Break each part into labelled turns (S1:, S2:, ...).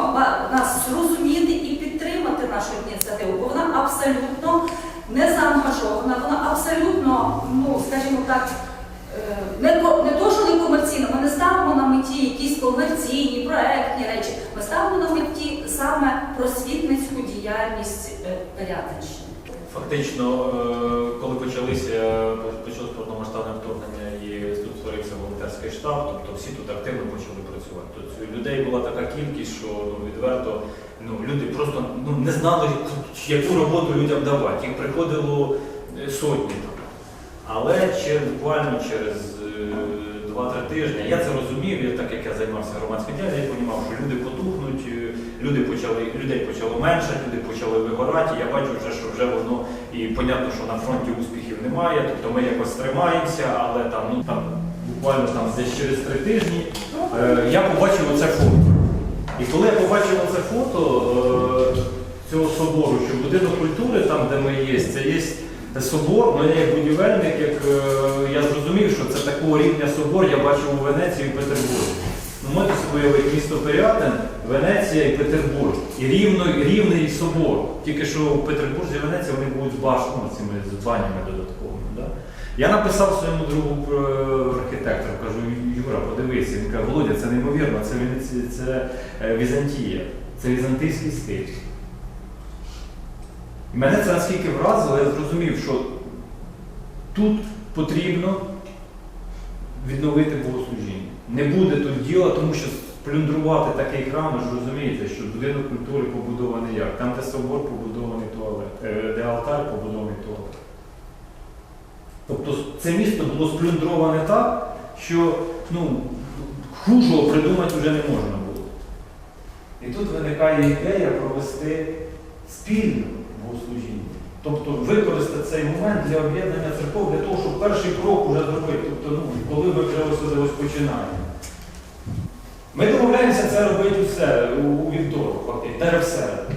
S1: ва- нас зрозуміти і підтримати нашу ініціативу, бо вона абсолютно не заангажована, вона абсолютно, ну скажімо так, е, не, не то, що не комерційна, ми не ставимо на меті якісь комерційні, проектні речі. Ми ставимо на меті саме просвітницьку діяльність е, Пирятинщини.
S2: Фактично, е, коли почалися почалось повномасштабне вторгнення і тут створився волонтерський штаб, тобто всі тут активно почали працювати. Тут людей була така кількість, що ну, відверто ну, люди просто ну, не знали, яку роботу людям давати. Їх приходило е, сотні. Але через, буквально через е, 2-3 тижні я це розумів, я, так як я займався громадським діяльністю, я розумів, що люди потухнуть, е, люди почали, людей почало менше, люди почали вигорати. Я бачу вже, що вже воно і понятно, що на фронті успіхів немає, тобто ми якось тримаємося, але там, ну там буквально там десь через три тижні е, я побачив оце фото. І коли я побачив оце фото е, цього собору, що будинок культури, там де ми є, це є собор, ну я як будівельник, як е, я зрозумів, що це такого рівня собор я бачив у Венеції і Петербурзі. Ну, можете уявити місто Пирятин, Венеція і Петербург. І рівно, рівний собор. Тільки що в Петербурзі і Венеції вони будуть з башнями, цими з банями додатковими. Да? Я написав своєму другу е, архітектору, кажу, Юра, подивися. Він каже, Володя, це неймовірно, це, Венеція, це е, Візантія, це візантийський стиль. І мене це наскільки вразило, я зрозумів, що тут потрібно відновити богослужіння. Не буде тут діла, тому що сплюндрувати такий храм, ви ж розумієте, що будинок культури побудований як? Там, де собор побудований туалет, е, де алтар побудований туалет. Тобто це місто було сплюндроване так, що ну, хужого придумати вже не можна було. І тут виникає ідея провести спільне богослужіння. Тобто використати цей момент для об'єднання церков, для того, щоб перший крок вже зробити. Тобто, ну, коли ми вже ось ось починаємо. Ми домовляємося це робити усе у, вівторок, фактично, та й в середу.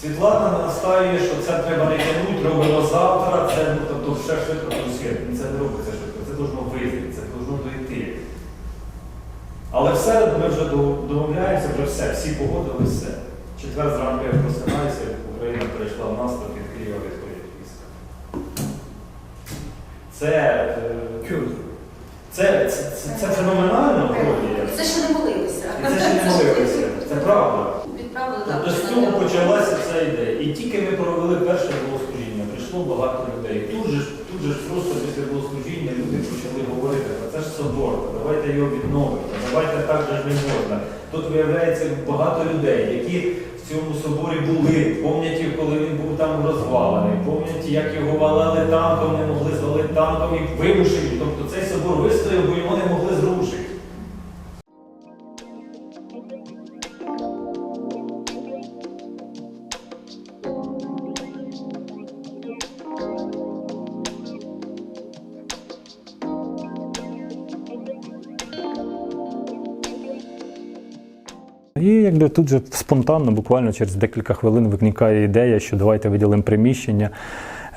S2: Світлана настає, що це треба не тягнути, робимо завтра, це ну, тобто все швидко просвіт. Це не робиться швидко, це должно вийти, це должно дойти. Але в середу ми вже домовляємося, вже все, всі погодили все. Четвер зранку я просинаюся, Україна перейшла в наступ від Києва відходять війська. Це, е, це, це, це, це феноменально вроді.
S1: Це ще не молилися.
S2: Це ще не молилися. Це правда.
S1: Відправили
S2: Тобто з цього почалася ця ідея. І тільки ми провели перше богослужіння, прийшло багато людей. Тут же, ж- тут же просто після богослужіння люди почали говорити, «Та це ж собор, давайте його відновимо, давайте так же ж не можна. Тут виявляється багато людей, які цьому соборі були, пам'ятають, коли він був там розвалений, пам'ятають, як його валили танком, не могли звалити танком і вимушені. Тобто цей собор вистояв, бо його не могли зрушити.
S3: І якби тут же спонтанно, буквально через декілька хвилин виникає ідея, що давайте виділимо приміщення.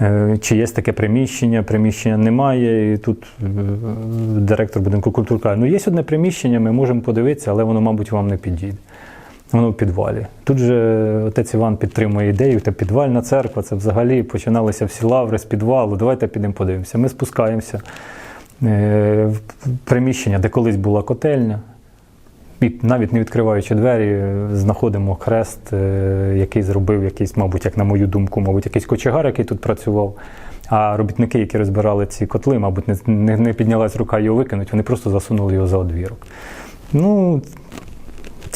S3: Е, Чи є таке приміщення, приміщення немає. І тут е, директор будинку культури каже, ну є одне приміщення, ми можемо подивитися, але воно, мабуть, вам не підійде. Воно в підвалі. Тут же отець Іван підтримує ідею, та підвальна церква, це взагалі починалися всі лаври з підвалу. Давайте підемо подивимося. Ми спускаємося е, в приміщення, де колись була котельня. І навіть не відкриваючи двері, е, знаходимо хрест, е, який зробив якийсь, мабуть, як на мою думку, мабуть, якийсь кочегар, який тут працював. А робітники, які розбирали ці котли, мабуть, не, не, не піднялась рука його викинуть, вони просто засунули його за одвірок. Ну,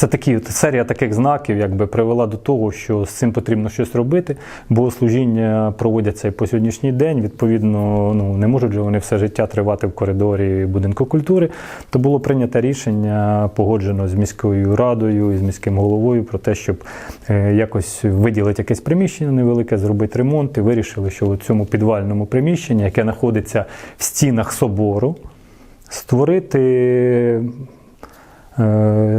S3: це такі серія таких знаків, якби привела до того, що з цим потрібно щось робити. Богослужіння проводяться і по сьогоднішній день. Відповідно, ну не можуть же вони все життя тривати в коридорі будинку культури. То було прийнято рішення, погоджено з міською радою і з міським головою про те, щоб е, якось виділити якесь приміщення невелике, зробити ремонт. І вирішили, що у цьому підвальному приміщенні, яке знаходиться в стінах собору, створити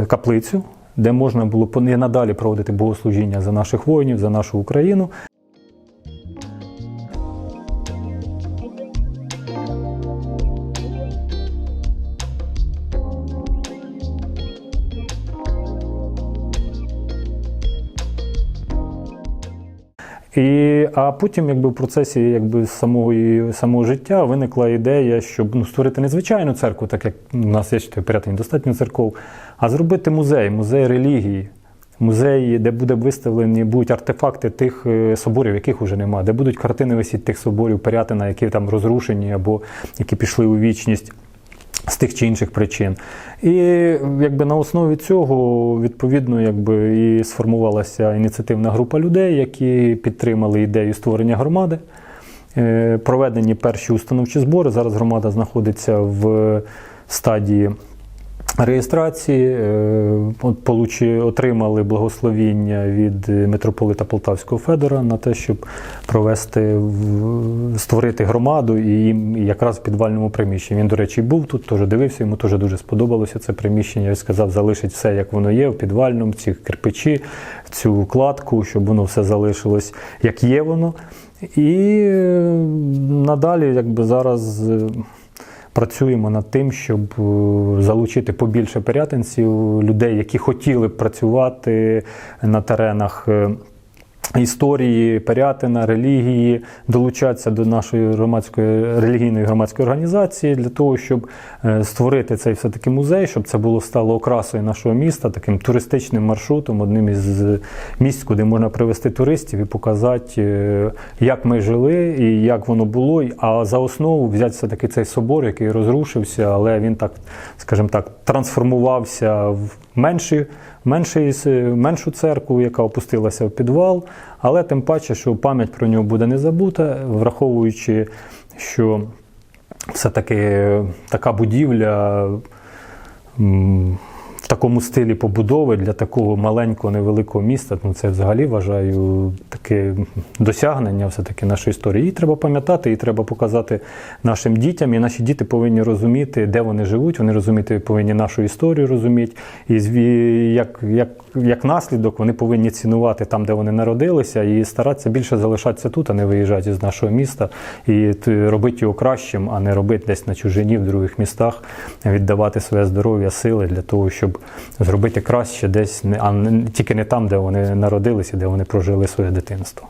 S3: каплицю, де можна було надалі проводити богослужіння за наших воїнів, за нашу Україну.
S2: І, а потім, якби в процесі якби, самого, самого життя виникла ідея, щоб ну, створити не звичайну церкву, так як у нас є ще в достатньо церков, а зробити музей, музей релігії. Музей, де буде виставлені будуть артефакти тих е, соборів, яких вже немає, де будуть картини висіти тих соборів Пирятина, які там розрушені або які пішли у вічність з тих чи інших причин. І якби на основі цього відповідно якби і сформувалася ініціативна група людей, які підтримали ідею створення громади. Е, Проведені перші установчі збори. Зараз громада знаходиться в стадії реєстрації. Е, получи- отримали благословіння від е, митрополита Полтавського Федора на те, щоб провести створити громаду і їм якраз в підвальному приміщенні. Він, до речі, був тут, теж дивився, йому теж дуже сподобалося це приміщення. Він сказав, залишить все, як воно є, в підвальному, ці кирпичі, цю кладку, щоб воно все залишилось, як є воно. І е, надалі, якби зараз. Працюємо над тим, щоб е, залучити побільше пирятинців, людей, які хотіли б працювати на теренах е, історії Пирятина, релігії, долучатися до нашої громадської релігійної громадської організації для того, щоб е, створити цей все-таки музей, щоб це було стало окрасою нашого міста, таким туристичним маршрутом, одним із місць, куди можна привезти туристів і показати, е, як ми жили і як воно було. А за основу взяти все-таки цей собор, який розрушився, але він так, скажімо так, трансформувався в менші, менші, меншу церкву, яка опустилася в підвал. Але тим паче, що пам'ять про нього буде не забута, враховуючи, що все-таки така будівля. В такому стилі побудови для такого маленького невеликого міста, ну це взагалі вважаю таке досягнення все-таки нашої історії. Її треба пам'ятати, і треба показати нашим дітям. І наші діти повинні розуміти, де вони живуть. Вони розуміти повинні нашу історію розуміти. І як, як, як наслідок вони повинні цінувати там, де вони народилися, і старатися більше залишатися тут, а не виїжджати з нашого міста і робити його кращим, а не робити десь на чужині в других містах, віддавати своє здоров'я, сили для того, щоб зробити краще десь, а не тільки не там, де вони народилися, де вони прожили своє дитинство.